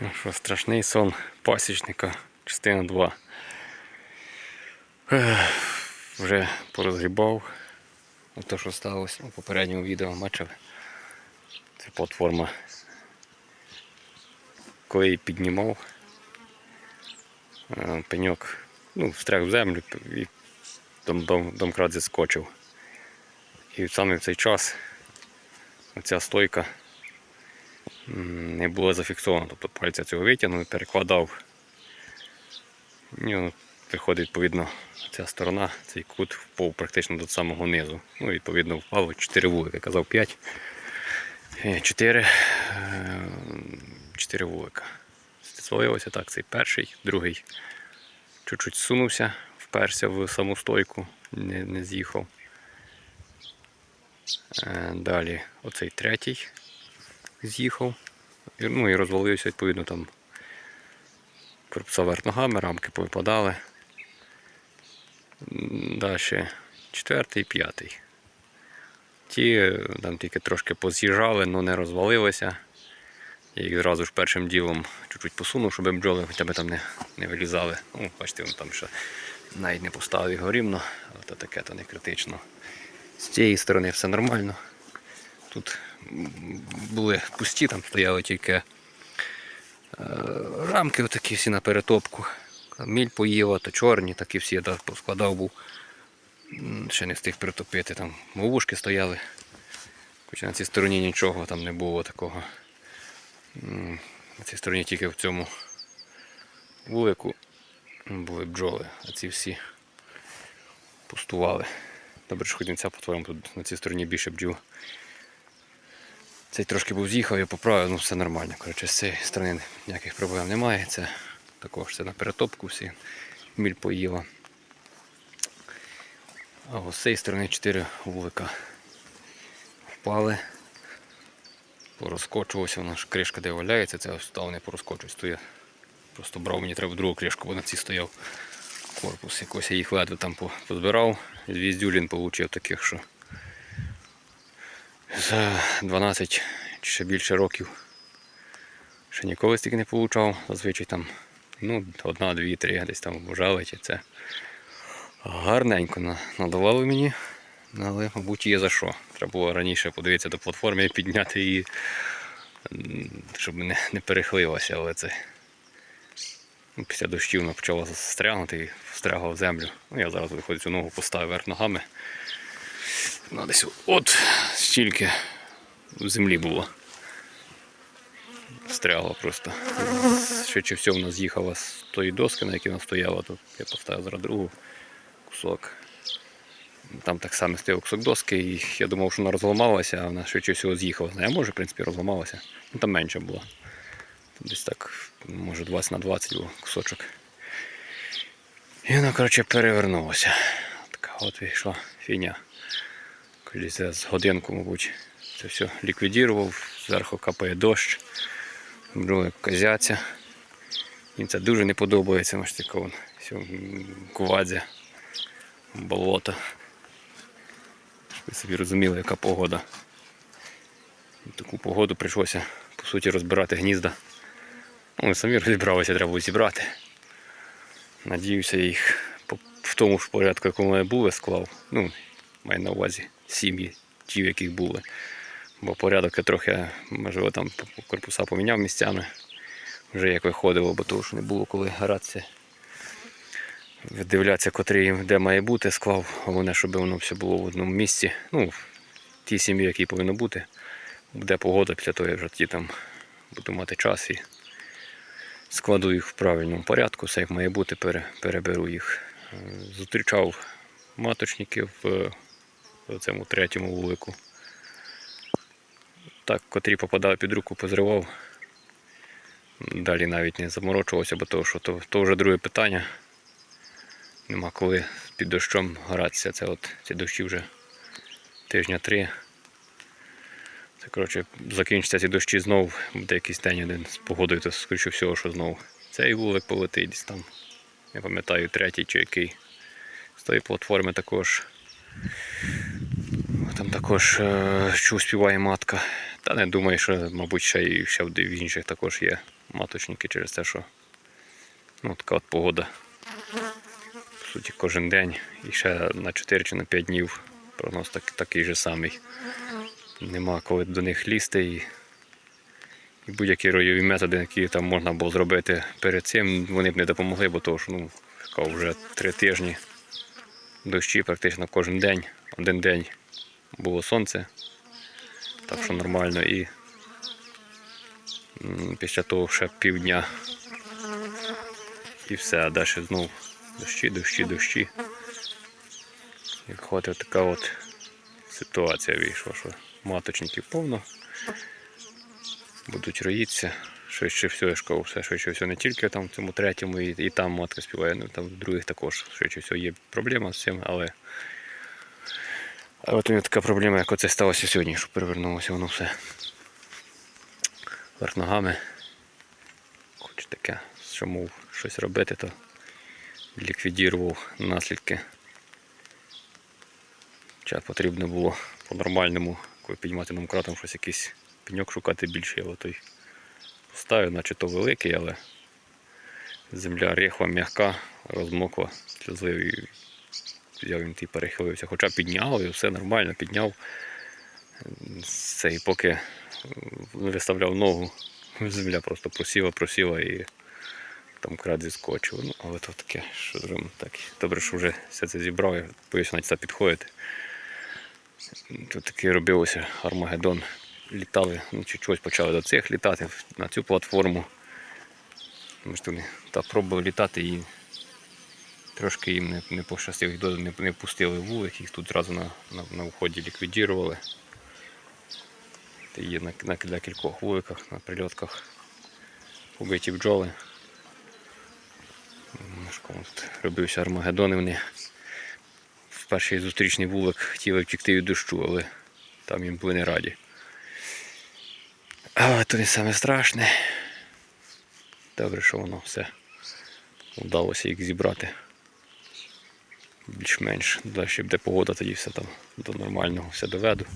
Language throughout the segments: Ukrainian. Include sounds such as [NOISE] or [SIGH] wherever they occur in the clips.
Ну що, страшний сон пасічника, частина 2. Ех, Вже порозгрібав. Те, що сталося у попередньому відео, бачили. Це платформа. Коли її піднімав, е, пеньок ну, встряг в землю і дом, дом, домкрат зіскочив. І саме в цей час оця стойка не була зафіксована. Тобто пальця цього витягнув і перекладав. І воно виходить, відповідно, ця сторона, цей кут впав практично до самого низу. Ну, відповідно, впало 4 вулика, казав 5. 4, 4 вулика. Зваливося так, цей перший, другий чуть-чуть сунувся, вперся в саму стойку, не, не з'їхав. Е, Далі оцей третій з'їхав. Ну і розвалився, відповідно, там корпуса вверх ногами, рамки повипадали. Далі четвертий, п'ятий. Ті е, там тільки трошки поз'їжджали, але не розвалилися. Я їх зразу ж першим ділом чуть-чуть посунув, щоб бджоли хоча б там не, не вилізали. Ну, бачите, він там ще навіть не поставив його рівно, але таке то не критично. З цієї сторони все нормально. Тут були пусті, там стояли тільки е, рамки отакі всі на перетопку. Міль поїла, то чорні, такі всі я так поскладав був. Ще не встиг притопити. Там ловушки стояли. Хоча на цій стороні нічого там не було такого. На цій стороні тільки в цьому вулику були бджоли, а ці всі пустували. Добре, що хоч не ця платформа, тут на цій стороні більше бджіл. Цей трошки був з'їхав, я поправив, ну все нормально. Коротше, з цієї сторони ніяких проблем немає. Це також це на перетопку всі міль поїла. А ось з цієї сторони 4 вулика впали. Порозкочувався, вона ж кришка де валяється, це ось став не порозкочуюсь, то я просто брав, мені треба другу кришку, бо на цій стояв корпус. Якось я їх ледве там по- позбирав. Звіздюлін отримав таких, що за 12 чи більше років ще ніколи стільки не получав. Зазвичай там ну, одна, дві, три десь там вжалить. Це гарненько надавали мені. Але, мабуть, є за що. Треба було раніше подивитися до платформи і підняти її, щоб не, не перехилилося, але це ну, після дощів вона почала застрягнути і встрягла в землю. Ну, я зараз виходить цю ногу поставив вверх ногами. Ну, десь от стільки в землі було. Встрягла просто. Швидше всього вона з'їхала з тої доски, на якій вона стояла, то я поставив зараз другу кусок. Там так само стояв кусок доски, і я думав, що вона розламалася, а вона швидше всього з'їхала. Я може, в принципі, розламалася. Ну, там менше було. Там десь так, може 20 на 20 був кусочок. І вона, коротше, перевернулася. Така от вийшла фігня. Я з годинку, мабуть, це все ліквідував, зверху капає дощ, бджоли козяться. Їм це дуже не подобається, може таке вон, кувадзя, болото. Ви собі розуміли, яка погода. В таку погоду прийшлося, по суті, розбирати гнізда. Ну, самі розібралися, треба було зібрати. Надіюся, їх в тому ж порядку, якому вони були, склав. Ну, маю на увазі сім'ї, ті, в яких були. Бо порядок я трохи, можливо, там корпуса поміняв місцями. Вже як виходило, бо того, що не було коли гратися. Видивлятися, котрий де має бути, склав. Головне, щоб воно все було в одному місці. Ну, в тій сім'ї, якій повинно бути. Буде погода, після того я вже ті там буду мати час і складу їх в правильному порядку, все як має бути, переберу їх. Е, Зустрічав маточників в цьому третьому вулику. Так, котрі попадали під руку, позривав. Далі навіть не заморочувався, бо то, що то, то вже друге питання. Нема коли під дощом гратися. Це от ці дощі вже тижня три. Це, коротше, закінчаться ці дощі знов, буде якийсь день один з погодою, то скоріше всього, що знов. Цей вулик полетить десь там. Я пам'ятаю, третій чи який. З тої платформи також. Також е, що співає матка. Та не думаю, що, мабуть, ще і ще в інших також є маточники через те, що ну, така от погода. По суті, кожен день. І ще на 4 чи на 5 днів прогноз так, такий же самий. Нема коли до них лізти і, і будь-які ройові методи, які там можна було зробити перед цим, вони б не допомогли, бо то ж, ну, вже три тижні дощі практично кожен день. Один день було сонце, так що нормально. І після того ще півдня і все, а далі знову дощі, дощі, дощі. І виходить така от ситуація вийшла, що маточників повно. Будуть роїтися. Швидше всього, я кажу, все швидше всього, не тільки там в цьому третьому, і, і там матка співає, ну там в других також швидше всього є проблема з цим, але. А от у мене така проблема, як оце сталося сьогодні, що перевернулося воно все. Верх ногами. Хоч таке, що мов щось робити, то ліквідірував наслідки. Хоча потрібно було по-нормальному, коли піднімати домкратом щось якийсь пеньок шукати більше, але той поставив, наче то великий, але земля рехла, м'яка, розмокла, сльозливо взяв він і перехилився. Хоча підняв і все нормально, підняв. Це і поки виставляв ногу, земля просто просіла, просіла і там крат зіскочив. Ну, але то таке, що зробимо так. Добре, що вже все це зібрав, я боюся навіть це підходити. Тут таки робилося Армагеддон. Літали, ну, чи чогось почали до цих літати на цю платформу. Ми ж так пробували літати і трошки їм не, не пощастило, їх не, не пустили вулик, їх тут зразу на, на, на вході ліквідірували. Та є на, на декількох вуликах, на прильотках побиті бджоли. Кому Тут робився Армагеддон, і вони в перший зустрічний вулик хотіли втікти від дощу, але там їм були не раді. Але то не саме страшне. Добре, що воно все вдалося їх зібрати. Більш-менш. Далі буде погода, тоді все там до нормального все доведу.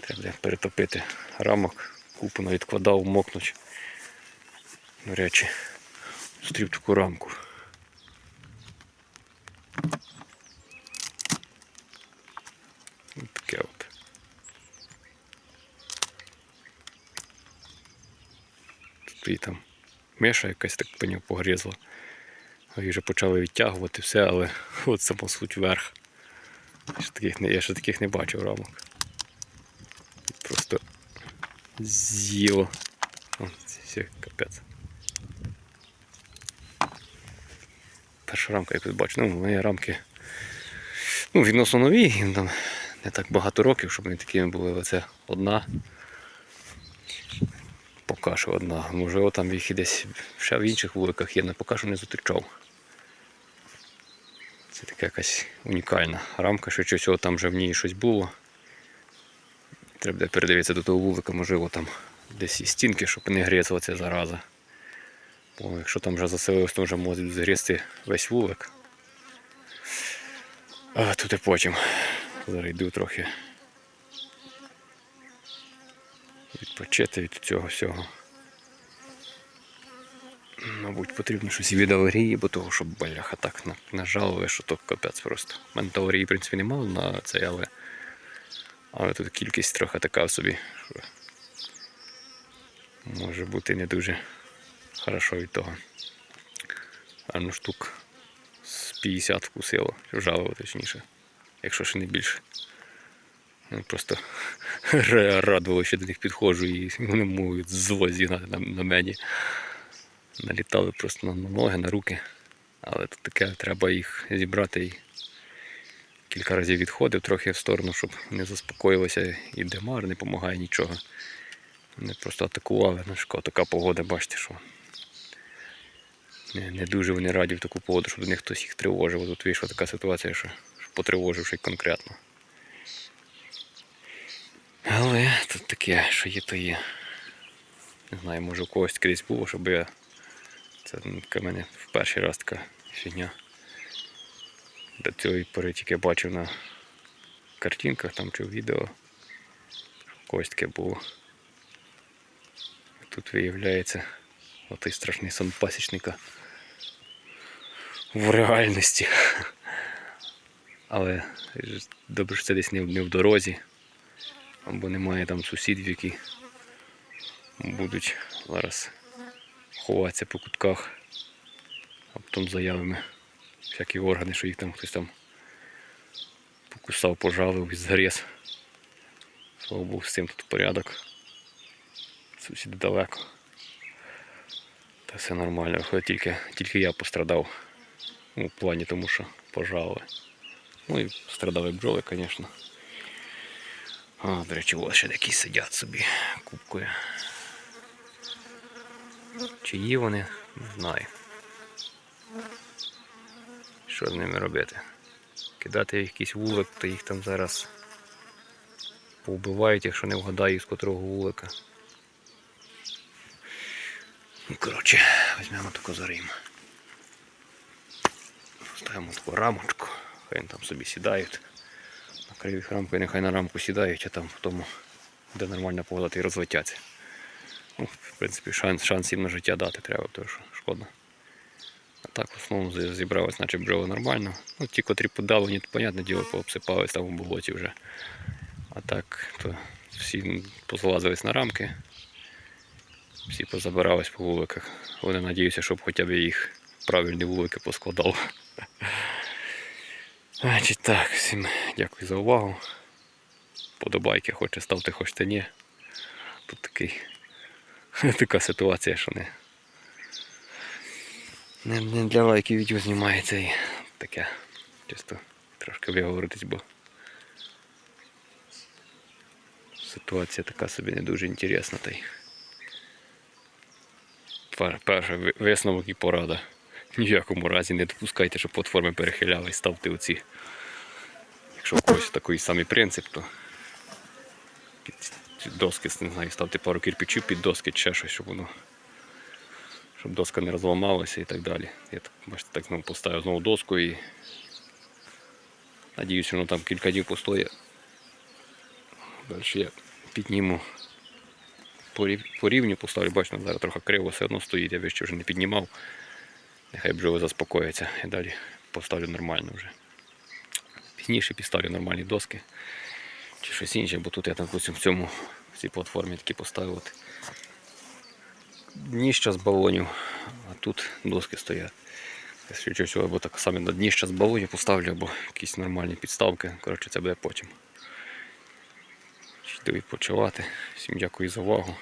Треба перетопити рамок, купу відкладав, мокнуть. До речі, зустрів таку рамку. Ось от. Тут і там миша якась так по нього погрізла. Її вже почали відтягувати все, але [LAUGHS] от само суть вверх. Я ще таких не, ще таких не бачив рамок. Просто з'їло. О, це капець. Перша рамка, як ви бачите, ну, мої рамки ну, відносно нові, їм там не так багато років, щоб вони такими були, але це одна. Поки що одна. Можливо, там їх і десь ще в інших вуликах є, але поки що не зустрічав. Це така якась унікальна рамка, швидше всього там вже в ній щось було. Треба передивитися до того вулика, можливо, там десь і стінки, щоб не грізла ця зараза. Бо якщо там вже заселилось, то вже можуть згрізти весь вулик. А тут і потім. Зараз трохи відпочити від цього всього. Мабуть, потрібно щось від аварії, бо того, щоб баляха так на- нажалили, що то капець просто. У мене аварії, в принципі, немало на це, але. Але тут кількість трохи така собі, що може бути не дуже хорошо від того. А ну штук з 50 вкусило, вжалило точніше, якщо ще не більше. Ну, Просто ра- [LAUGHS] радувало, що до них підходжу і вони можуть зло зігнати на, на мені. Налітали просто на, ноги, на руки. Але тут таке треба їх зібрати і кілька разів відходив трохи в сторону, щоб не заспокоїлося і демар не допомагає нічого. Вони просто атакували. Ну, що така погода, бачите, що не, не дуже вони раді в таку погоду, щоб до них хтось їх тривожив. Тут вийшла така ситуація, що, що потривожив ще й конкретно. Але тут таке, що є, то є. Не знаю, може у когось крізь було, щоб я. Це в мене в перший раз така фігня. До цієї пори тільки бачив на картинках там чи в відео. Когось таке було. Тут виявляється отий страшний сон пасічника в реальності. Але добре, що це десь не в дорозі, або немає там сусідів, які будуть зараз ховатися по кутках, а потім заявами всякі органи, що їх там хтось там покусав, пожалив і згріз. Слава Богу, з цим тут порядок. Сусіди далеко. Та все нормально. Тільки, тільки я пострадав. Ну, в плані тому, що пожали. Ну і страдали бджоли, звісно. А, до речі, ось ще якісь сидять собі кубкою. Чиї вони, не знаю. Що з ними робити? Кидати якийсь вулик, то їх там зараз повбивають, якщо не вгадаю, з котрого вулика. Ну, коротше, візьмемо таку зарим. Ставимо таку рамочку, хай вони там собі сідають. Накрив їх рамкою, нехай на рамку сідають, а там в тому, де нормальна погода, і розлетяться. Ну, в принципі, шанс, шанс їм на життя дати треба, тому що шкода. А так в основному зі- зібралось, наче бджоли нормально. Ну, ті, котрі подавлені, то, понятне діло, пообсипались там у болоті вже. А так, то всі позлазились на рамки, всі позабирались по вуликах. Вони надіються, щоб хоча б їх правильні вулики поскладав. Значить так, всім дякую за увагу. Подобайки, хочете ставте, хочете ні. Тут такий, [LAUGHS] така ситуація, що не, не, не для лайків відео знімається і таке. Чисто трошки виговоритись, бо ситуація така собі не дуже інтересна. Та й. Пер- Перший висновок і порада. Ні в якому разі не допускайте, щоб платформи перехилялись, ставте оці. Якщо у когось такий самий принцип, то доски, не знаю, ставте пару кирпичів під доски ще щось, щоб воно. Щоб доска не розламалася і так далі. Я так, бачите, так знову поставив знову доску і надіюсь, воно там кілька днів постоє. Далі я підніму по рівню поставлю, бачите, зараз трохи криво все одно стоїть, я вище вже не піднімав. Нехай бджоли заспокояться і далі поставлю нормально вже. Пізніше підставлю нормальні доски щось інше, бо тут я там в цьому в цій платформі такі поставив. От. Дніща з балонів, а тут доски стоять. Якщо або так саме на дніща з балонів поставлю, або якісь нормальні підставки. Коротше, це буде потім. Йду відпочивати. Всім дякую за увагу.